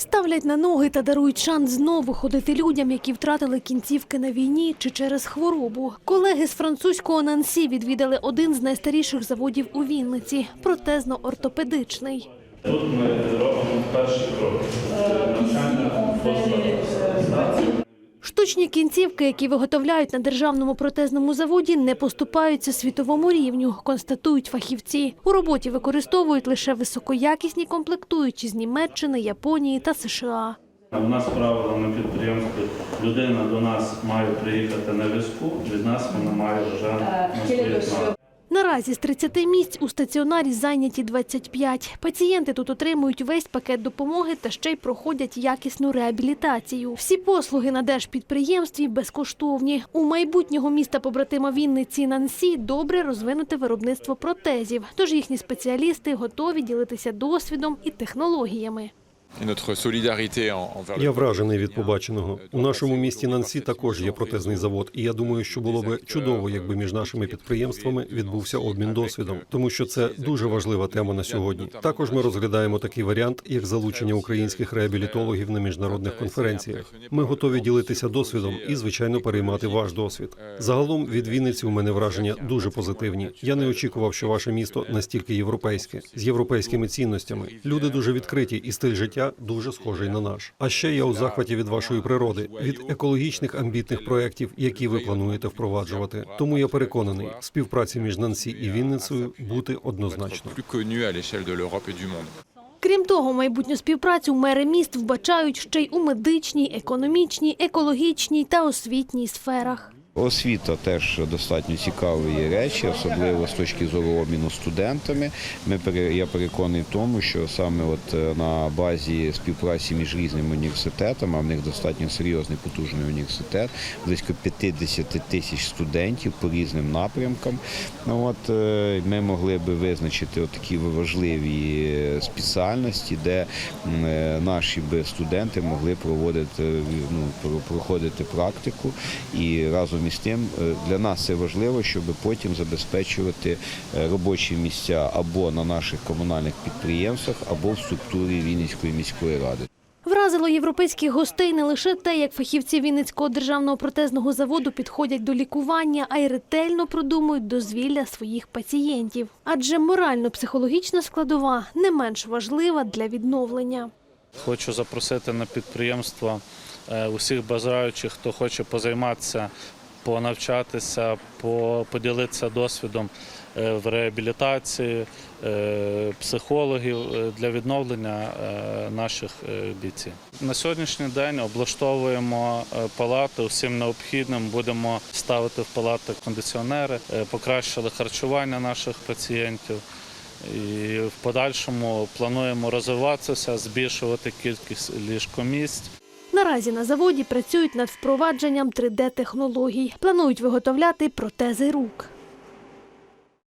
Ставлять на ноги та дарують шанс знову ходити людям, які втратили кінцівки на війні чи через хворобу. Колеги з французького Нансі відвідали один з найстаріших заводів у Вінниці протезно-ортопедичний. Тут ми робимо перший крок. Штучні кінцівки, які виготовляють на державному протезному заводі, не поступаються світовому рівню, констатують фахівці. У роботі використовують лише високоякісні комплектуючі з Німеччини, Японії та США. У нас правило на підприємстві людина до нас має приїхати на візку, від нас вона має вже на Наразі з 30 місць у стаціонарі зайняті 25. Пацієнти тут отримують весь пакет допомоги та ще й проходять якісну реабілітацію. Всі послуги на держпідприємстві безкоштовні. У майбутнього міста побратима Вінниці Нансі добре розвинуте виробництво протезів. Тож їхні спеціалісти готові ділитися досвідом і технологіями. Я вражений від побаченого. euh, У нашому місті Нансі також є протезний завод, і я думаю, що було би чудово, якби між нашими підприємствами відбувся обмін досвідом, тому що це дуже важлива тема на сьогодні. Також ми розглядаємо такий варіант, як залучення українських реабілітологів на міжнародних конференціях. Ми готові ділитися досвідом і, звичайно, переймати ваш досвід. Загалом від Вінниці у мене враження дуже позитивні. Я не очікував, що ваше місто настільки європейське з європейськими цінностями. Люди дуже відкриті, і стиль життя дуже схожий на наш. А ще я у захваті від вашої природи, від екологічних амбітних проєктів, які ви плануєте впроваджувати. Тому я переконаний, співпраці між Нансі і Вінницею бути однозначно. Крім того, майбутню співпрацю мери міст вбачають ще й у медичній, економічній, екологічній та освітній сферах. Освіта теж достатньо цікаві речі, особливо з точки зору обміну студентами. Ми я переконаний в тому, що саме от е, на базі співпраці між різними університетами, а в них достатньо серйозний потужний університет, близько 50 тисяч студентів по різним напрямкам. Ну от е, ми могли би визначити такі важливі е, спеціальності, де наші би студенти могли проводити ну, проходити практику і разом із тим е, для нас це важливо, щоб потім забезпечувати е, робочі місця або на наших комунальних підприємствах, або в структурі Вінницької міської ради. Вразило європейських гостей не лише те, як фахівці Вінницького державного протезного заводу підходять до лікування, а й ретельно продумують дозвілля своїх пацієнтів. Адже морально-психологічна складова не менш важлива для відновлення. Хочу запросити на підприємство е, усіх бажаючих, хто хоче позайматися, понавчатися, поділитися досвідом е, в реабілітації е, психологів е, для відновлення наших бійців. На сьогоднішній день облаштовуємо палати усім необхідним. Будемо ставити в палати кондиціонери, покращили харчування наших пацієнтів. І в подальшому плануємо розвиватися, збільшувати кількість ліжкомісць. Наразі на заводі працюють над впровадженням 3D-технологій. Планують виготовляти протези рук.